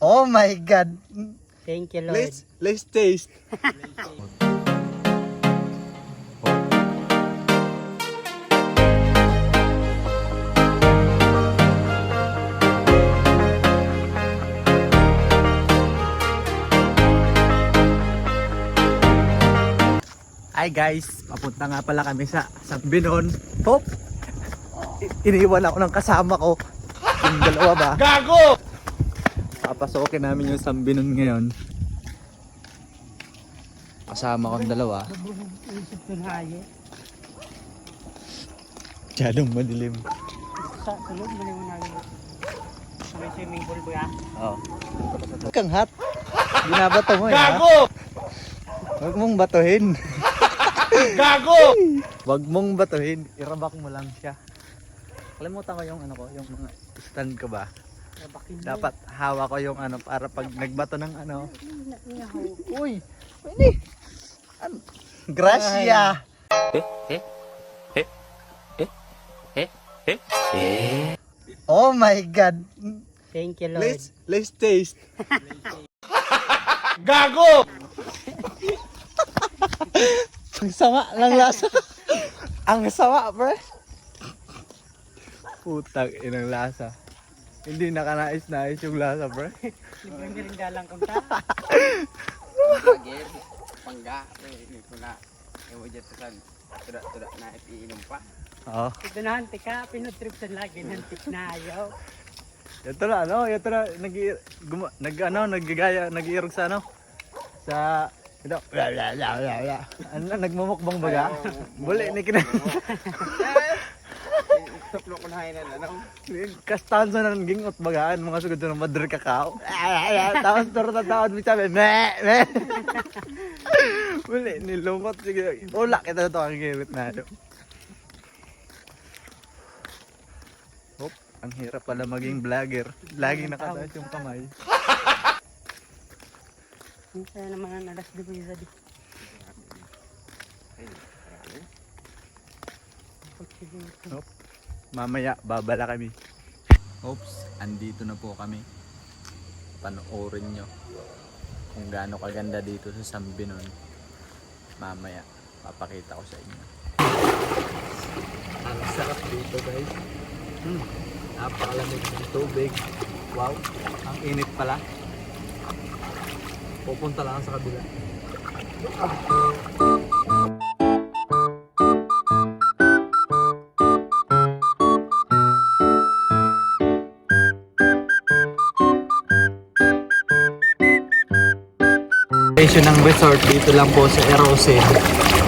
Oh my God. Thank you, Lord. Let's, let's taste. Hi guys, papunta nga pala kami sa Sambinon. Pop! I- Iniwan ako ng kasama ko. Yung dalawa ba? Gago! Papasokin namin yung Sambinon ngayon. Kasama kong dalawa. Masyadong madilim. Sa tulog mo na yung namin. Sa may swimming pool ba ya? Oo. Kang hat. Binabato mo eh. Gago! Huwag mong batuhin. Gago! Huwag mong batuhin. Irabak mo lang siya. Kalimutan ko yung ano ko, yung mga stand ko ba? Dapat hawa ko yung ano para pag nagbato ng ano. Uy! Pwede! Ano? Gracia! Oh my God! Thank you, Lord. Let's, let's taste. Gago! Ang sama ng lasa. Ang sama, pre. Putang inang lasa. Hindi nakanais-nais yung lasa, pre. Libre ni rin dalang kang ta. Pangga, ini ko na. Ewa dyan sa tuda tuda na iinom pa. Oo. Ito na hantik ka. Pinutrip sa lagi. Nantik na ayaw. Ito na, ano, ito na, nag, guma, nag, ano, nagigaya, nag-iirog sa, ano, sa, ito, bla, bla, bla, bla, bla. Ano, nagmumukbang baga? Buli, ni kina, Taplo ko na hinan ano. kastansa na ng gingot bagaan, mga sugod ng madre kakao. Tapos, turo na tawad mo sabi, me, me. Buli, nilungkot, sige, wala kita na ito ang giwit na, ano. Hop, ang hirap pala maging vlogger. Laging nakataas yung kamay. Saya naman ang alas di ko isa di. Hop. Mamaya, babala kami. Oops, andito na po kami. Panoorin nyo kung gaano kaganda dito sa Sambinon. Mamaya, papakita ko sa inyo. Ang sarap dito guys. Hmm, napakalamig ng tubig. Wow, ang init pala. Pupunta lang sa kabila. Location ng resort dito lang po sa Erosin.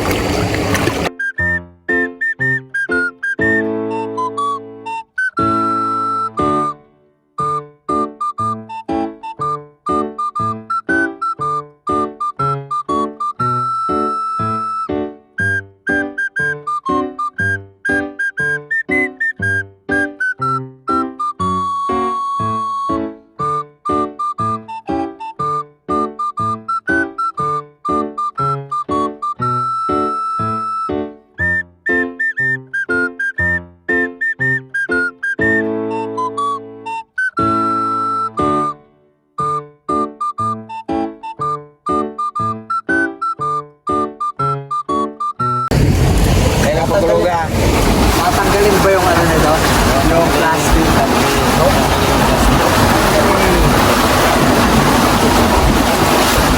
Tatanggalin ba yung ano nito? Yung plastic.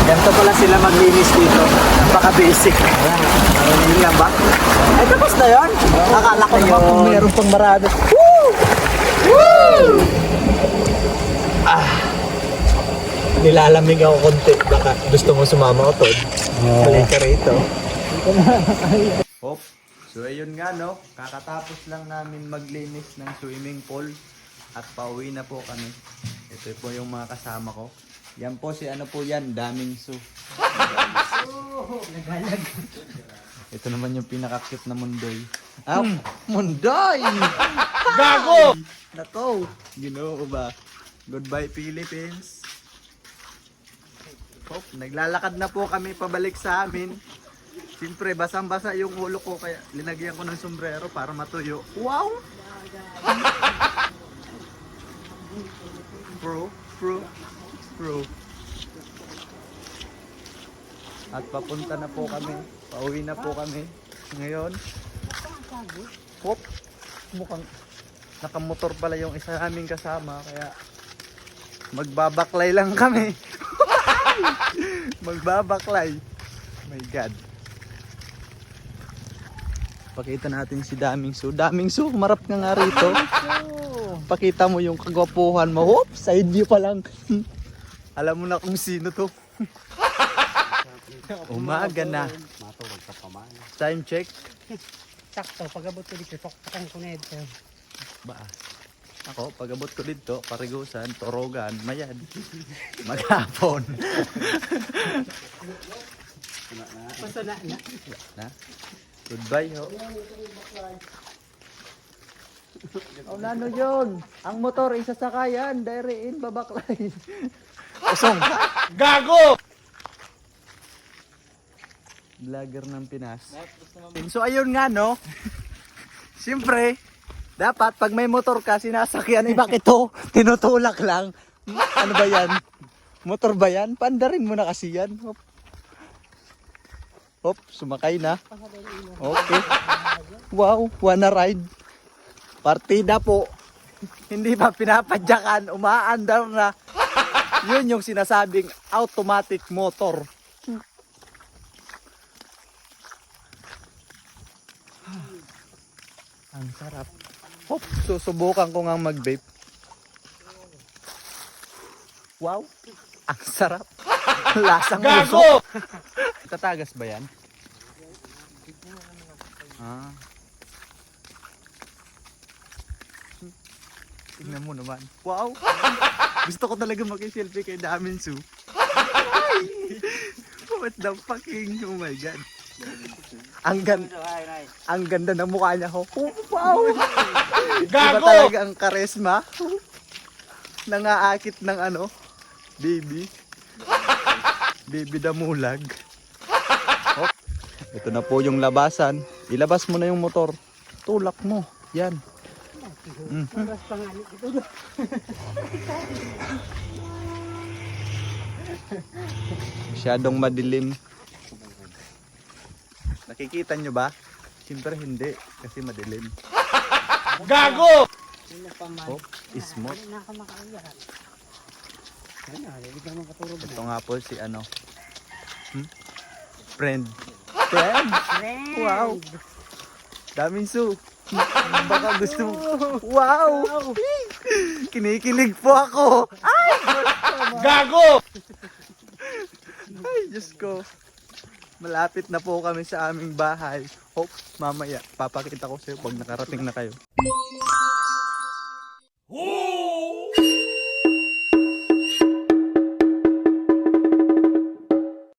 Ganito pala sila maglinis dito. Napaka-basic. Hindi lang ba? Ay, tapos na yun? Akala ko naman kung meron pang marami. Woo! Woo! Ah! Nilalamig ako konti. Baka gusto mo sumama ko, Tod. Balik ka rito. Hop. So ayun nga no, kakatapos lang namin maglinis ng swimming pool at pauwi na po kami. Ito po yung mga kasama ko. Yan po si ano po yan, Daming Su. Nagalag. Ito naman yung pinaka-cute na mundoy. Ah, mundoy! Gago! Nako, ginoo ba? Goodbye Philippines. Hop, naglalakad na po kami pabalik sa amin. Siyempre, basang-basa yung ulo ko kaya linagyan ko ng sombrero para matuyo. Wow! Bro, Bro. Bro. At papunta na po kami. Pauwi na po kami. Ngayon. Hop. Mukhang nakamotor pala yung isa naming kasama. Kaya magbabaklay lang kami. magbabaklay. My God. Pakita natin si Daming Su. Daming Su, marap ka nga rito. Pakita mo yung kagwapuhan mo. Hop, side view pa lang. Alam mo na kung sino to. Umaga na. Matulog sa pamana. Time check. Sakto, pag-abot ko dito, na ito. Ba? Ako, pag-abot ko dito, Parigusan, Torogan, Mayad. Maghapon. Basta na, na. Goodbye, ho. Oh, nano yun? Ang motor, isasakayan, dairein, babaklay. Usong. Gago! Vlogger ng Pinas. So, ayun nga, no? Siyempre, dapat pag may motor ka, sinasakyan, eh bakit to? Tinutulak lang. Ano ba yan? Motor ba yan? Pandarin mo na kasi yan. Hop. Sumakay na. Okay. Wow, wanna ride? Partida po. Hindi pa pinapadyakan, umaandar na. Yun yung sinasabing automatic motor. Ang sarap. Hop, susubukan ko nga mag-vape. Wow, ang sarap. Lasang Gago! Tatagas ba yan? Ah. Tingnan mo naman. Wow! Gusto ko talaga mag-selfie kay Daminsu. What the fucking, oh my god. Ang gan ang ganda ng mukha niya ho. Oh, wow! Iba talaga ang karesma. Nangaakit ng ano, baby. Baby damulag. Hop. Ito na po yung labasan. Ilabas mo na yung motor. Tulak mo. Yan. Nga dito. Masyadong madilim. Nakikita nyo ba? Siyempre hindi. Kasi madilim. Sino pa man. Oh, smooth. Ito nga po si ano. Hmm? Friend. Friend? Friend! Wow. Daming su. Baka gusto mo. Wow! Kinikilig po ako. Ay! Gago! Ay, Diyos ko. Malapit na po kami sa aming bahay. Hope, mamaya, papakita ko sa'yo pag nakarating na kayo.